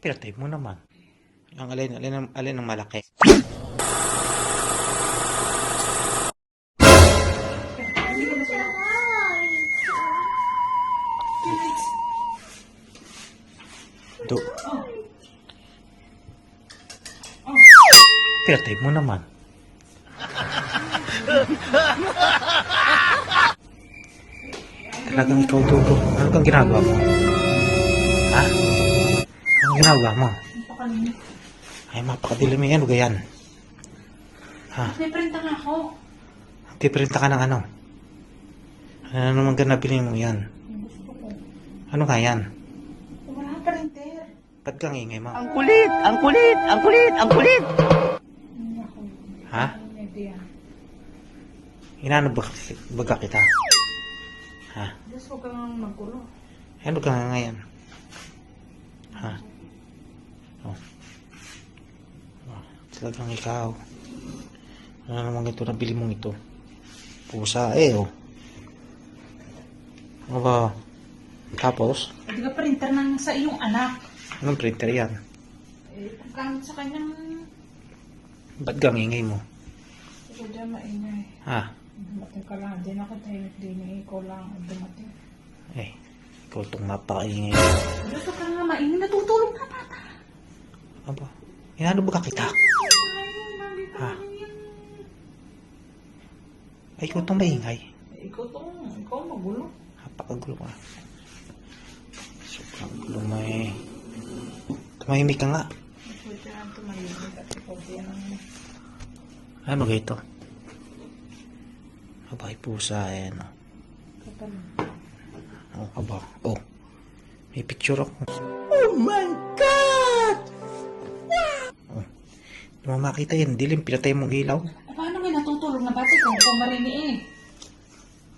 Pinatay mo naman. Ang alin, alin, ang- alin ang malaki. Do. Pinatay mo naman. Talagang ikaw, Dugo. Ano kang ginagawa mo? Ha? Anong ginagawa mo? Ay, mapakadilim yan. Ano yan? Ha? May printa nga ako. Piprinta ka ng ano? Ano naman ka nabili mo yan? Ano nga yan? Wala printer. Ba't kang ingay mo? Ang kulit! Ang kulit! Ang kulit! Ang kulit! Ha? Ang. Inano ba, baga kita? Ha? Diyos ko kang magulo. Ano ka nga ngayon? Oh. Oh, talagang ikaw. Ano naman ito nabili mong ito? Pusa eh oh. Ano ba? Tapos, Hindi ka printer ng sa iyong anak. anong printer yan? Eh, pagkamit sa kanyang... Ba't kang ingay mo? Ikaw dyan maingay. Ha? Dumating ka lang. Hindi na ako tahimik din eh. Ikaw lang ang dumating. Eh, ikaw itong napakaingay. Gusto ka nga maingay. Natutulog ka bata. Aba, inano ba ka kita? Ha? Ay, ikaw itong maingay. Ikaw tong... Ikaw magulo. Napakagulo ka. Sobrang gulo mo eh. Tumahimik ka nga. Ikaw dyan tumahimik at ikaw din ang... Ano ba ito? Aba, ay pusa eh. No? Oh, aba. Oh. May picture ako. Oh my God! Hindi mo makita yan. Dilim, pinatay mong ilaw. Eh, paano may natutulog na bata kung kung marini eh?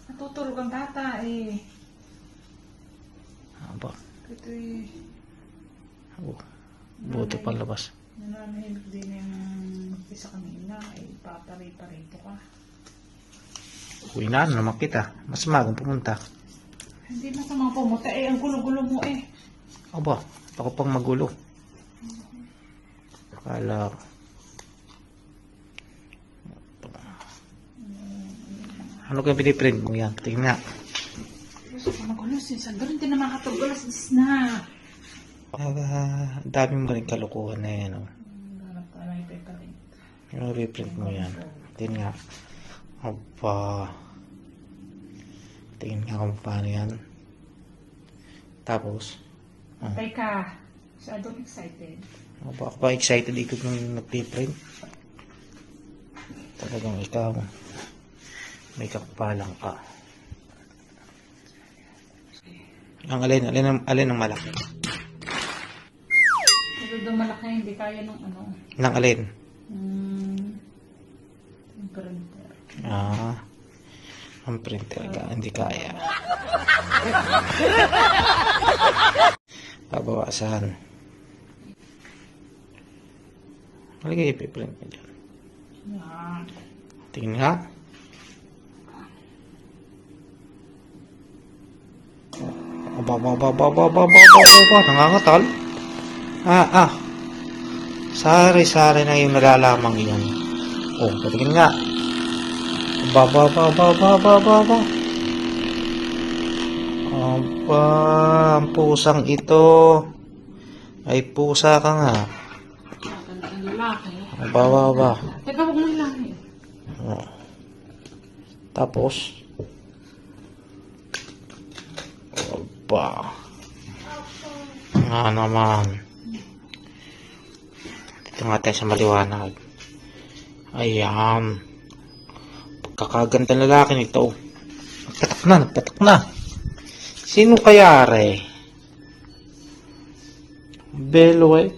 Natutulog ang bata eh. Aba. Ito eh. Oh. Buti pa labas. Nananahimik din yung isa kanina. Ay, papari-parito ka. Uwi na naman kita. Mas magang pumunta. Hindi na sa mga pumunta eh. Ang gulo-gulo mo eh. Aba, ako pang magulo. Akala ko. Ano kaya piniprint mo yan? Tingnan nga. Gusto ko magulo. Sinsan doon. Hindi na makatulog. Alas 10 na. Ah, dami mo rin kalukuhan na yan. Oh. Yung reprint mo yan. Tingnan nga. Aba. Tingnan nga kung paano yan. Tapos, oh. Patay ka. Masyadong excited. Aba, ako pa excited ikot nung nagpiprint. Talagang ikaw. May kakapalang ka. Ang alin, alin, ang- alin ang malaki? Pero doon malaki hindi kaya ng ano. Nang alin? Yung printer. Ah, ang printer ka, hindi kaya. Babawasan. Halika ipiprint mo dyan. Yan. Tingnan nga. Aba, aba, aba, aba, aba, aba, aba, aba, aba, nangangatal. Ah, ah. Sari-sari na yung nalalamang iyan. Oh, patingin nga. Aba, aba, aba, aba, aba, aba, aba, aba. Ang pusang ito. Ay, pusa ka nga. Aba, aba, aba. Teka, huwag mo. Oh. Tapos, Aba. Nga naman. Dito nga tayo sa maliwanag. Ayan. Pagkakaganda lalaki nito. Nagpatak na, nagpatak na. Sino kaya re? Belo eh.